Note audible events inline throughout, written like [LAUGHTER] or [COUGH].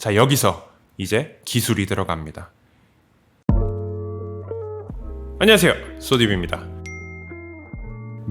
자, 여기서 이제 기술이 들어갑니다. 안녕하세요. 소딥입니다.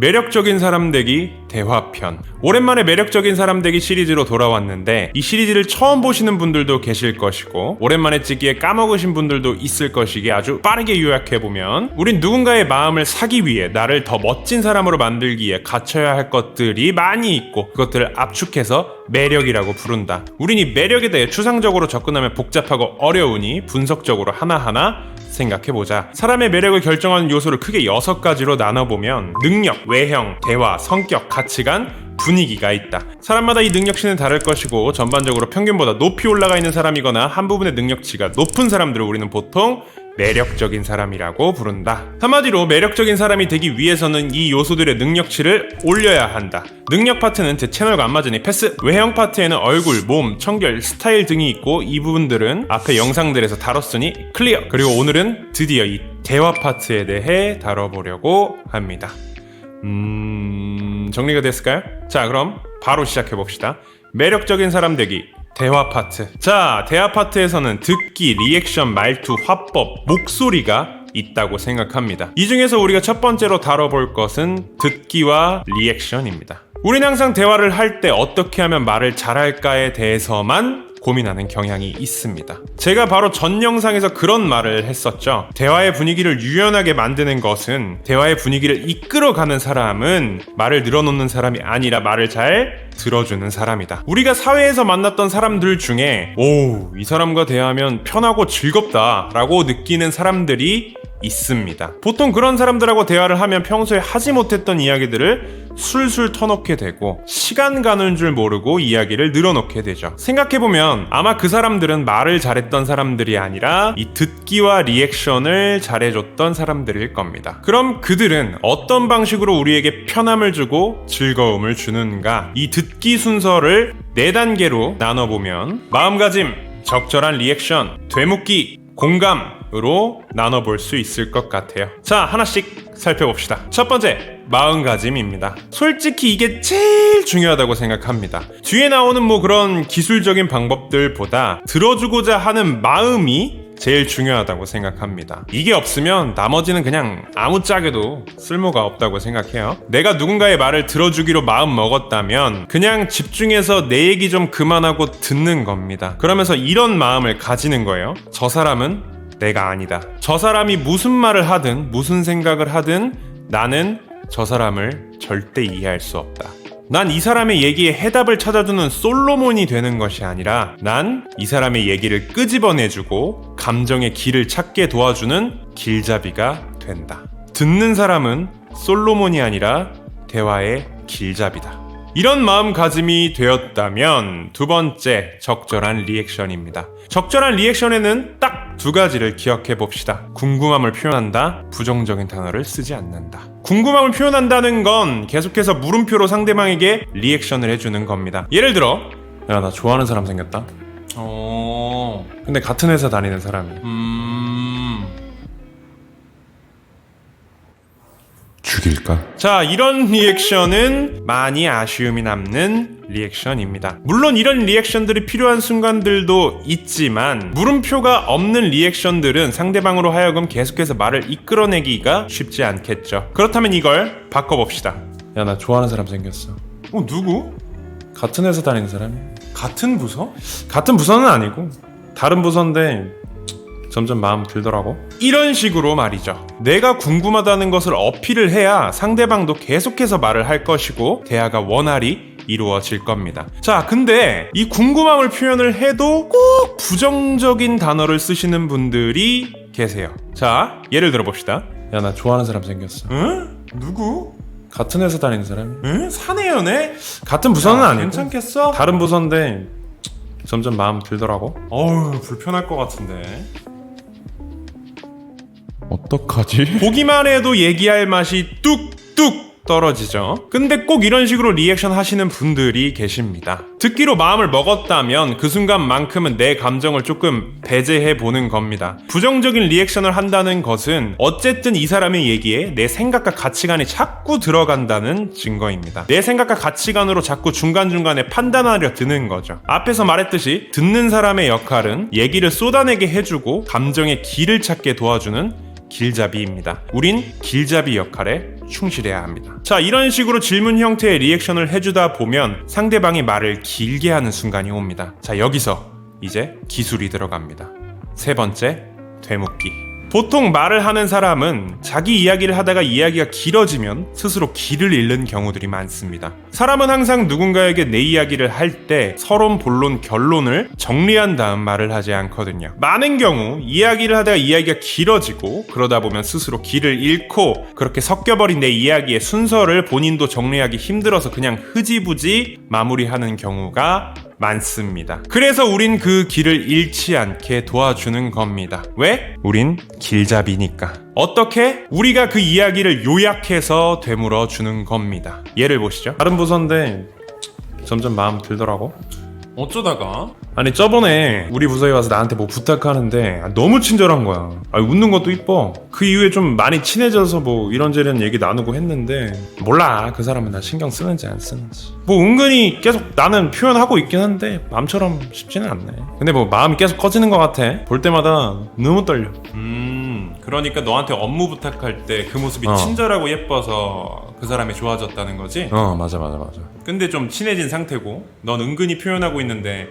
매력적인 사람 되기 대화편. 오랜만에 매력적인 사람 되기 시리즈로 돌아왔는데 이 시리즈를 처음 보시는 분들도 계실 것이고 오랜만에 찍기에 까먹으신 분들도 있을 것이기에 아주 빠르게 요약해 보면 우린 누군가의 마음을 사기 위해 나를 더 멋진 사람으로 만들기 위해 갖춰야 할 것들이 많이 있고 그것들을 압축해서 매력이라고 부른다. 우린 이 매력에 대해 추상적으로 접근하면 복잡하고 어려우니 분석적으로 하나하나 생각해보자. 사람의 매력을 결정하는 요소를 크게 여섯 가지로 나눠보면 능력, 외형, 대화, 성격, 가치관, 분위기가 있다. 사람마다 이 능력치는 다를 것이고 전반적으로 평균보다 높이 올라가 있는 사람이거나 한 부분의 능력치가 높은 사람들을 우리는 보통 매력적인 사람이라고 부른다. 한마디로 매력적인 사람이 되기 위해서는 이 요소들의 능력치를 올려야 한다. 능력 파트는 제 채널과 안 맞으니 패스. 외형 파트에는 얼굴, 몸, 청결, 스타일 등이 있고 이 부분들은 앞에 영상들에서 다뤘으니 클리어. 그리고 오늘은 드디어 이 대화 파트에 대해 다뤄보려고 합니다. 음, 정리가 됐을까요? 자, 그럼 바로 시작해 봅시다. 매력적인 사람 되기. 대화 파트. 자, 대화 파트에서는 듣기, 리액션, 말투, 화법, 목소리가 있다고 생각합니다. 이 중에서 우리가 첫 번째로 다뤄볼 것은 듣기와 리액션입니다. 우린 항상 대화를 할 때 어떻게 하면 말을 잘할까에 대해서만 고민하는 경향이 있습니다. 제가 바로 전 영상에서 그런 말을 했었죠. 대화의 분위기를 유연하게 만드는 것은 대화의 분위기를 이끌어가는 사람은 말을 늘어놓는 사람이 아니라 말을 잘 들어주는 사람이다. 우리가 사회에서 만났던 사람들 중에 오, 이 사람과 대화하면 편하고 즐겁다 라고 느끼는 사람들이 있습니다. 보통 그런 사람들하고 대화를 하면 평소에 하지 못했던 이야기들을 술술 터놓게 되고 시간 가는 줄 모르고 이야기를 늘어놓게 되죠. 생각해보면 아마 그 사람들은 말을 잘했던 사람들이 아니라 이 듣기와 리액션을 잘해줬던 사람들일 겁니다. 그럼 그들은 어떤 방식으로 우리에게 편함을 주고 즐거움을 주는가? 이 듣기 순서를 네 단계로 나눠보면 마음가짐, 적절한 리액션, 되묻기, 공감 으로 나눠볼 수 있을 것 같아요. 자, 하나씩 살펴봅시다. 첫 번째, 마음가짐입니다. 솔직히 이게 제일 중요하다고 생각합니다. 뒤에 나오는 뭐 그런 기술적인 방법들보다 들어주고자 하는 마음이 제일 중요하다고 생각합니다. 이게 없으면 나머지는 그냥 아무짝에도 쓸모가 없다고 생각해요. 내가 누군가의 말을 들어주기로 마음 먹었다면 그냥 집중해서 내 얘기 좀 그만하고 듣는 겁니다. 그러면서 이런 마음을 가지는 거예요. 저 사람은 내가 아니다. 저 사람이 무슨 말을 하든 무슨 생각을 하든 나는 저 사람을 절대 이해할 수 없다. 난 이 사람의 얘기에 해답을 찾아주는 솔로몬이 되는 것이 아니라 난 이 사람의 얘기를 끄집어내주고 감정의 길을 찾게 도와주는 길잡이가 된다. 듣는 사람은 솔로몬이 아니라 대화의 길잡이다. 이런 마음가짐이 되었다면 두 번째 적절한 리액션입니다. 적절한 리액션에는 딱 두 가지를 기억해 봅시다. 궁금함을 표현한다, 부정적인 단어를 쓰지 않는다. 궁금함을 표현한다는 건 계속해서 물음표로 상대방에게 리액션을 해주는 겁니다. 예를 들어, 야, 나 좋아하는 사람 생겼다. 어, 근데 같은 회사 다니는 사람이. 음, 죽일까? 자, 이런 리액션은 많이 아쉬움이 남는 리액션입니다. 물론 이런 리액션들이 필요한 순간들도 있지만 물음표가 없는 리액션들은 상대방으로 하여금 계속해서 말을 이끌어내기가 쉽지 않겠죠. 그렇다면 이걸 바꿔봅시다. 야, 나 좋아하는 사람 생겼어. 어 누구? 같은 회사 다니는 사람이. 같은 부서? 같은 부서는 아니고 다른 부서인데 점점 마음 들더라고. 이런 식으로 말이죠. 내가 궁금하다는 것을 어필을 해야 상대방도 계속해서 말을 할 것이고 대화가 원활히 이루어질 겁니다. 자, 근데 이 궁금함을 표현을 해도 꼭 부정적인 단어를 쓰시는 분들이 계세요. 자, 예를 들어 봅시다. 야, 나 좋아하는 사람 생겼어. 응? 누구? 같은 회사 다니는 사람이. 응? 사내연애? 같은 부서는 야, 아니고 괜찮겠어? 다른 부서인데 점점 마음 들더라고. 어우 불편할 것 같은데. 어떡하지? [LAUGHS] 보기만 해도 얘기할 맛이 뚝뚝 떨어지죠. 근데 꼭 이런 식으로 리액션 하시는 분들이 계십니다. 듣기로 마음을 먹었다면 그 순간만큼은 내 감정을 조금 배제해 보는 겁니다. 부정적인 리액션을 한다는 것은 어쨌든 이 사람의 얘기에 내 생각과 가치관이 자꾸 들어간다는 증거입니다. 내 생각과 가치관으로 자꾸 중간중간에 판단하려 드는 거죠. 앞에서 말했듯이 듣는 사람의 역할은 얘기를 쏟아내게 해주고 감정의 길을 찾게 도와주는 길잡이입니다. 우린 길잡이 역할에 충실해야 합니다. 자, 이런 식으로 질문 형태의 리액션을 해주다 보면 상대방이 말을 길게 하는 순간이 옵니다. 자, 여기서 이제 기술이 들어갑니다. 세 번째, 되묻기. 보통 말을 하는 사람은 자기 이야기를 하다가 이야기가 길어지면 스스로 길을 잃는 경우들이 많습니다. 사람은 항상 누군가에게 내 이야기를 할 때 서론, 본론, 결론을 정리한 다음 말을 하지 않거든요. 많은 경우 이야기를 하다가 이야기가 길어지고 그러다 보면 스스로 길을 잃고 그렇게 섞여버린 내 이야기의 순서를 본인도 정리하기 힘들어서 그냥 흐지부지 마무리하는 경우가 많습니다. 그래서 우린 그 길을 잃지 않게 도와주는 겁니다. 왜? 우린 길잡이니까. 어떻게? 우리가 그 이야기를 요약해서 되물어 주는 겁니다. 예를 보시죠. 다른 부서인데 점점 마음 들더라고. 어쩌다가? 아니 저번에 우리 부서에 와서 나한테 뭐 부탁하는데 아, 너무 친절한 거야. 아, 웃는 것도 이뻐. 그 이후에 좀 많이 친해져서 뭐 이런저런 얘기 나누고 했는데 몰라. 그 사람은 나 신경 쓰는지 안 쓰는지. 뭐 은근히 계속 나는 표현하고 있긴 한데 마음처럼 쉽지는 않네. 근데 뭐 마음이 계속 커지는 것 같아. 볼 때마다 너무 떨려. 음 그러니까 너한테 업무 부탁할 때 그 모습이 어. 친절하고 예뻐서 그 사람이 좋아졌다는 거지? 어 맞아 맞아 맞아 근데 좀 친해진 상태고 넌 은근히 표현하고 있는데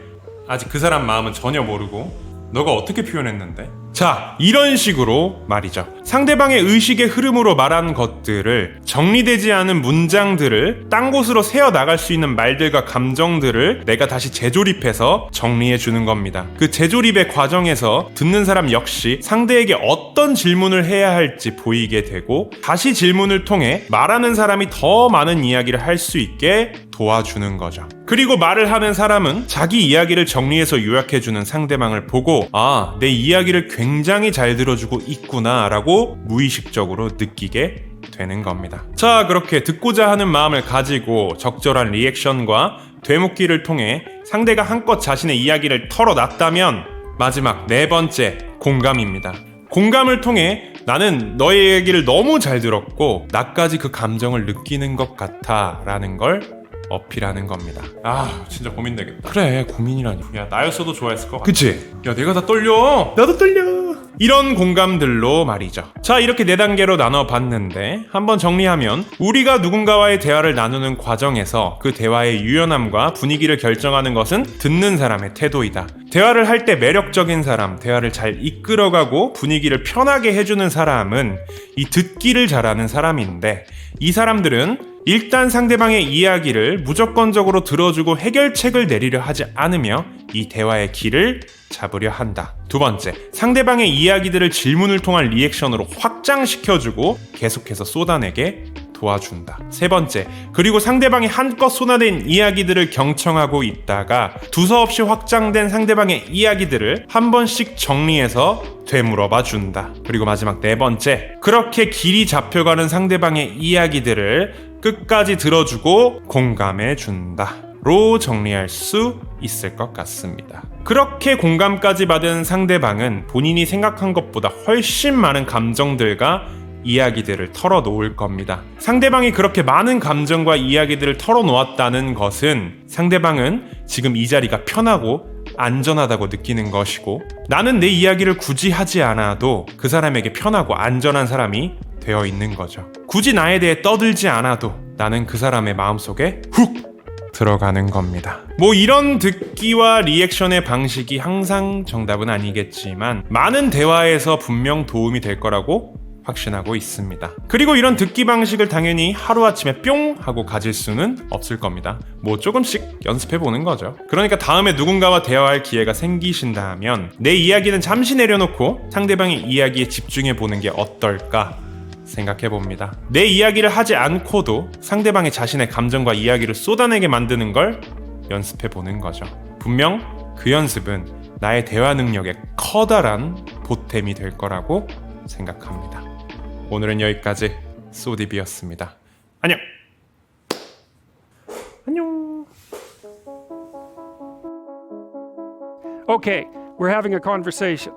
아직 그 사람 마음은 전혀 모르고 너가 어떻게 표현했는데? 자, 이런 식으로 말이죠. 상대방의 의식의 흐름으로 말한 것들을 정리되지 않은 문장들을 딴 곳으로 새어 나갈 수 있는 말들과 감정들을 내가 다시 재조립해서 정리해 주는 겁니다. 그 재조립의 과정에서 듣는 사람 역시 상대에게 어떤 질문을 해야 할지 보이게 되고 다시 질문을 통해 말하는 사람이 더 많은 이야기를 할 수 있게 도와주는 거죠. 그리고 말을 하는 사람은 자기 이야기를 정리해서 요약해주는 상대방을 보고, 아, 내 이야기를 굉장히 잘 들어주고 있구나, 라고 무의식적으로 느끼게 되는 겁니다. 자, 그렇게 듣고자 하는 마음을 가지고 적절한 리액션과 되묻기를 통해 상대가 한껏 자신의 이야기를 털어놨다면, 마지막 네 번째, 공감입니다. 공감을 통해 나는 너의 얘기를 너무 잘 들었고 나까지 그 감정을 느끼는 것 같아 라는 걸 어필하는 겁니다. 아 진짜 고민되겠다. 그래 고민이라니. 야 나였어도 좋아했을 것 같아. 그치? 야 내가 다 떨려. 나도 떨려. 이런 공감들로 말이죠. 자 이렇게 네 단계로 나눠봤는데 한번 정리하면 우리가 누군가와의 대화를 나누는 과정에서 그 대화의 유연함과 분위기를 결정하는 것은 듣는 사람의 태도이다. 대화를 할 때 매력적인 사람 대화를 잘 이끌어가고 분위기를 편하게 해주는 사람은 이 듣기를 잘하는 사람인데 이 사람들은 일단 상대방의 이야기를 무조건적으로 들어주고 해결책을 내리려 하지 않으며 이 대화의 길을 잡으려 한다. 두 번째, 상대방의 이야기들을 질문을 통한 리액션으로 확장시켜주고 계속해서 쏟아내게 도와준다. 세 번째, 그리고 상대방이 한껏 쏟아낸 이야기들을 경청하고 있다가 두서없이 확장된 상대방의 이야기들을 한 번씩 정리해서 되물어봐 준다. 그리고 마지막 네 번째, 그렇게 길이 잡혀가는 상대방의 이야기들을 끝까지 들어주고 공감해 준다. 로 정리할 수 있을 것 같습니다. 그렇게 공감까지 받은 상대방은 본인이 생각한 것보다 훨씬 많은 감정들과 이야기들을 털어놓을 겁니다. 상대방이 그렇게 많은 감정과 이야기들을 털어놓았다는 것은 상대방은 지금 이 자리가 편하고 안전하다고 느끼는 것이고 나는 내 이야기를 굳이 하지 않아도 그 사람에게 편하고 안전한 사람이 되어 있는 거죠. 굳이 나에 대해 떠들지 않아도 나는 그 사람의 마음속에 훅 들어가는 겁니다. 뭐 이런 듣기와 리액션의 방식이 항상 정답은 아니겠지만 많은 대화에서 분명 도움이 될 거라고 확신하고 있습니다. 그리고 이런 듣기 방식을 당연히 하루아침에 뿅 하고 가질 수는 없을 겁니다. 뭐 조금씩 연습해 보는 거죠. 그러니까 다음에 누군가와 대화할 기회가 생기신다면 내 이야기는 잠시 내려놓고 상대방의 이야기에 집중해 보는 게 어떨까 생각해 봅니다. 내 이야기를 하지 않고도 상대방의 자신의 감정과 이야기를 쏟아내게 만드는 걸 연습해 보는 거죠. 분명 그 연습은 나의 대화 능력에 커다란 보탬이 될 거라고 생각합니다. 오늘은 여기까지 소디비였습니다. 안녕. 안녕. Okay, we're having a conversation.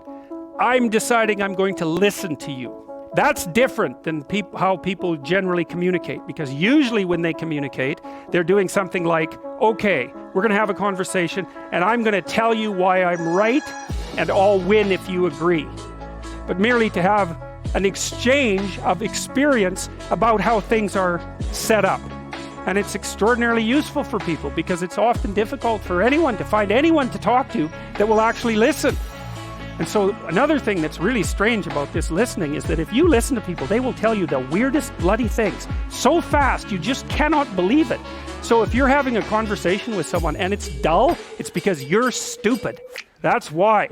I'm deciding I'm going to listen to you. That's different than peop- how people generally communicate because usually when they communicate, they're doing something like, okay, we're going to have a conversation and I'm going to tell you why I'm right and I'll win if you agree. But merely to have an exchange of experience about how things are set up. And it's extraordinarily useful for people because it's often difficult for anyone to find anyone to talk to that will actually listen. And so, another thing that's really strange about this listening is that if you listen to people, they will tell you the weirdest bloody things so fast you just cannot believe it. So, if you're having a conversation with someone and it's dull, it's because you're stupid. That's why.